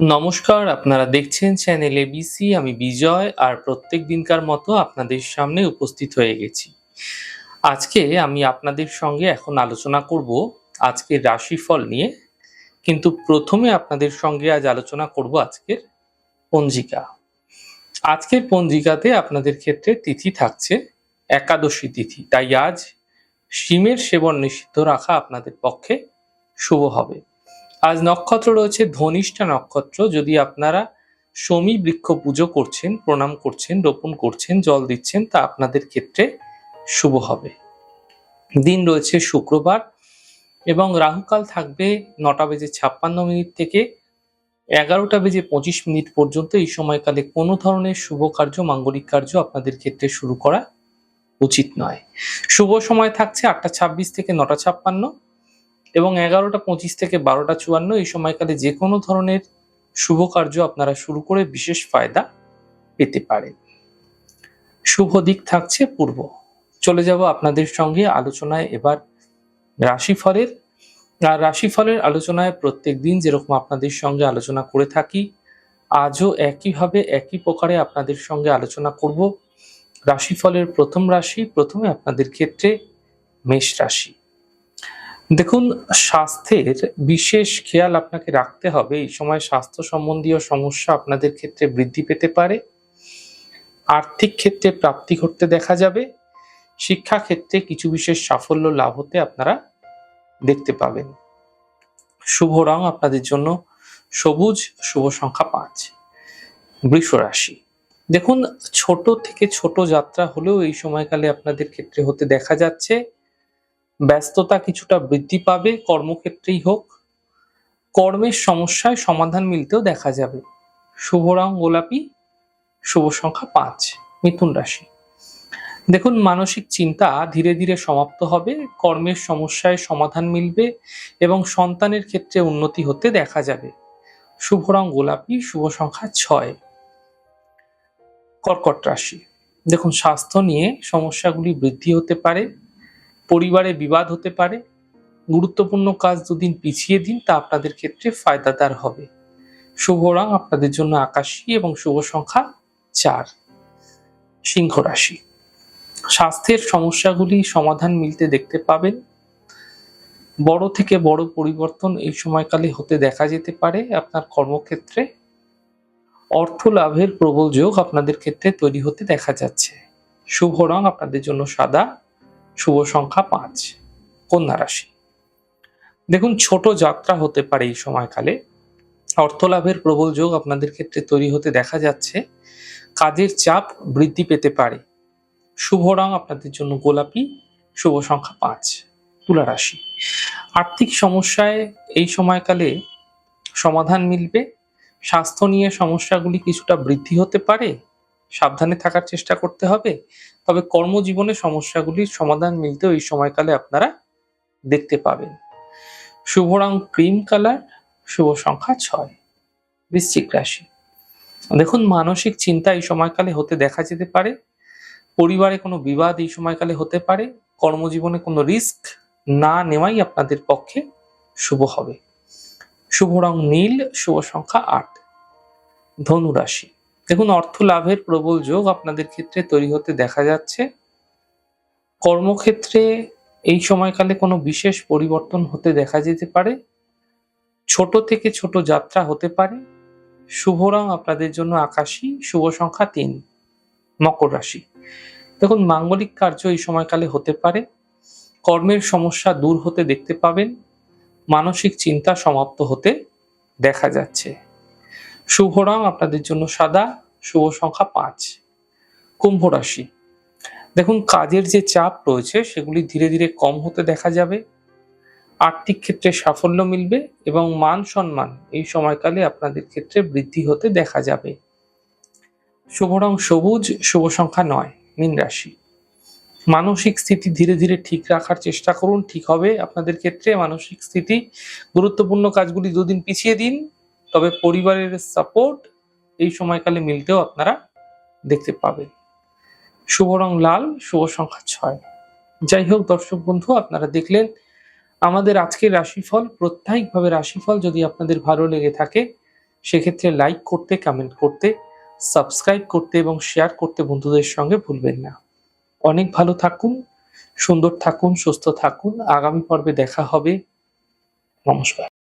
নমস্কার, আপনারা দেখছেন চ্যানেল এবিসি আমি বিজয়, আর প্রত্যেক দিনকার মতো আপনাদের সামনে উপস্থিত হয়ে গেছি। আজকে আমি আপনাদের সঙ্গে এখন আলোচনা করব আজকের রাশিফল নিয়ে, কিন্তু প্রথমে আপনাদের সঙ্গে আজ আলোচনা করব আজকের পঞ্জিকা। আজকের পঞ্জিকাতে আপনাদের ক্ষেত্রে তিথি থাকছে একাদশী তিথি, তাই আজ শিমের সেবন নিষিদ্ধ রাখা আপনাদের পক্ষে শুভ হবে। আজ নক্ষত্র রয়েছে, ধনিষ্ঠা নক্ষত্র। যদি আপনারা শমী বৃক্ষ পুজো করছেন, প্রণাম করছেন, রোপণ করছেন, জল দিচ্ছেন, তা আপনাদের ক্ষেত্রে শুভ হবে। দিন রয়েছে শুক্রবার এবং রাহুকাল থাকবে নটা বেজে ছাপ্পান্ন মিনিট থেকে এগারোটা বেজে পঁচিশ মিনিট পর্যন্ত। এই সময়কালে কোনো ধরনের শুভ কার্য, মাঙ্গলিক কার্য আপনাদের ক্ষেত্রে শুরু করা উচিত নয়। শুভ সময় থাকছে আটটা ছাব্বিশ থেকে নটা ছাপ্পান্ন। এবং এগারোটা পঁচিশ থেকে বারোটা চুয়ান্ন এই সময়কালে যে কোনো ধরনের শুভ কার্য আপনারা শুরু করে বিশেষ ফায়দা পেতে পারেন। শুভ দিক থাকছে পূর্ব। চলে যাব আপনাদের সঙ্গে আলোচনায় এবার রাশিফলের। আর রাশিফলের আলোচনায় প্রত্যেক দিন যেরকম আপনাদের সঙ্গে আলোচনা করে থাকি, আজও একইভাবে একই প্রকারে আপনাদের সঙ্গে আলোচনা করব। রাশিফলের প্রথম রাশি, প্রথমে আপনাদের ক্ষেত্রে মেষ রাশি। দেখুন, স্বাস্থ্যের বিশেষ খেয়াল আপনাকে রাখতে হবে। এই সময় স্বাস্থ্য সম্বন্ধীয় সমস্যা আপনাদের ক্ষেত্রে বৃদ্ধি পেতে পারে। আর্থিক ক্ষেত্রে প্রাপ্তি ঘটতে দেখা যাবে। শিক্ষা ক্ষেত্রে কিছু বিশেষ সাফল্য লাভ হতে আপনারা দেখতে পাবেন। শুভ রং আপনাদের জন্য সবুজ, শুভ সংখ্যা পাঁচ। বৃষ রাশি। দেখুন, ছোট থেকে ছোট যাত্রা হলেও এই সময়কালে আপনাদের ক্ষেত্রে হতে দেখা যাচ্ছে। ব্যস্ততা কিছুটা বৃদ্ধি পাবে, কর্মক্ষেত্রেই হোক। কর্মের সমস্যায় সমাধান মিলতেও দেখা যাবে। শুভ রং গোলাপি, শুভ সংখ্যা পাঁচ, মিথুন রাশি। দেখুন, মানসিক চিন্তা ধীরে ধীরে সমাপ্ত হবে, কর্মের সমস্যায় সমাধান মিলবে এবং সন্তানের ক্ষেত্রে উন্নতি হতে দেখা যাবে। শুভ রং গোলাপি, শুভ সংখ্যা ছয়। কর্কট রাশি। দেখুন, স্বাস্থ্য নিয়ে সমস্যাগুলি বৃদ্ধি হতে পারে। পরিবারে বিবাদ হতে পারে, গুরুত্বপূর্ণ কাজ দুদিন পিছিয়ে দিন, তা আপনাদের ক্ষেত্রে ফায়দাদার হবে। শুভ রং আপনাদের জন্য আকাশী এবং শুভ সংখ্যা চার। সিংহ রাশি। স্বাস্থ্যের সমস্যাগুলি সমাধান মিলতে দেখতে পাবেন। বড় থেকে বড় পরিবর্তন এই সময়কালে হতে দেখা যেতে পারে আপনার কর্মক্ষেত্রে। অর্থ লাভের প্রবল যোগ আপনাদের ক্ষেত্রে তৈরি হতে দেখা যাচ্ছে। শুভ রং আপনাদের জন্য সাদা। শুভ সংখ্যা পাঁচ, কন্যা রাশি। দেখুন, ছোট যাত্রা হতে পারে এই সময়কালে। অর্থ লাভের প্রবল যোগ আপনাদের ক্ষেত্রে তৈরি হতে দেখা যাচ্ছে। কাজের চাপ বৃদ্ধি পেতে পারে। শুভ রং আপনাদের জন্য গোলাপি, শুভ সংখ্যা পাঁচ, তুলা রাশি। আর্থিক সমস্যায় এই সময়কালে সমাধান মিলবে। স্বাস্থ্য নিয়ে সমস্যাগুলি কিছুটা বৃদ্ধি হতে পারে। সাবধানে থাকার চেষ্টা করতে হবে। তবে কর্মজীবনে সমস্যাগুলির সমাধান মিলতেও এই সময়কালে আপনারা দেখতে পাবেন। শুভ রং ক্রিম কালার, শুভ সংখ্যা ছয়, বৃশ্চিক রাশি। দেখুন, মানসিক চিন্তা এই সময়কালে হতে দেখা যেতে পারে। পরিবারে কোনো বিবাদ এই সময়কালে হতে পারে। কর্মজীবনে কোনো রিস্ক না নেওয়াই আপনাদের পক্ষে শুভ হবে। শুভ রং নীল, শুভ সংখ্যা আট, ধনু রাশি। দেখুন অর্থ লাভের প্রবল যোগ আপনাদের ক্ষেত্রে তৈরি হতে দেখা যাচ্ছে। কর্মক্ষেত্রে এই সময়কালে কোনো বিশেষ পরিবর্তন হতে দেখা যেতে পারে। ছোট থেকে ছোট যাত্রা হতে পারে। শুভ রং আপনাদের জন্য আকাশী, শুভ সংখ্যা তিন, মকর রাশি। দেখুন, মাঙ্গলিক কার্য এই সময়কালে হতে পারে। কর্মের সমস্যা দূর হতে দেখতে পাবেন। মানসিক চিন্তা সমাপ্ত হতে দেখা যাচ্ছে। শুভ রং আপনাদের জন্য সাদা শুভ সংখ্যা পাঁচ। কুম্ভ রাশি। দেখুন, কাজের যে চাপ রয়েছে, সেগুলি ধীরে ধীরে কম হতে দেখা যাবে। আর্থিক ক্ষেত্রে সাফল্য মিলবে এবং মান সম্মান এই সময়কালে আপনাদের ক্ষেত্রে বৃদ্ধি হতে দেখা যাবে। শুভ রং সবুজ, শুভ সংখ্যা নয়, মীন রাশি। মানসিক স্থিতি ধীরে ধীরে ঠিক রাখার চেষ্টা করুন, ঠিক হবে। আপনাদের ক্ষেত্রে মানসিক স্থিতি গুরুত্বপূর্ণ কাজগুলি দুদিন পিছিয়ে দিন, তবে পরিবারের সাপোর্ট এই সময়কালে মিলতেও আপনারা দেখতে পাবেন শুভ রং লাল শুভ সংখ্যা ছয় যাই হোক দর্শক বন্ধু আপনারা দেখলেন আমাদের আজকের রাশিফল প্রত্যাহিকভাবে রাশিফল যদি আপনাদের ভালো লেগে থাকে সেক্ষেত্রে লাইক করতে, কমেন্ট করতে, সাবস্ক্রাইব করতে এবং শেয়ার করতে বন্ধুদের সঙ্গে ভুলবেন না। অনেক ভালো থাকুন, সুন্দর থাকুন, সুস্থ থাকুন। আগামী পর্বে দেখা হবে। নমস্কার।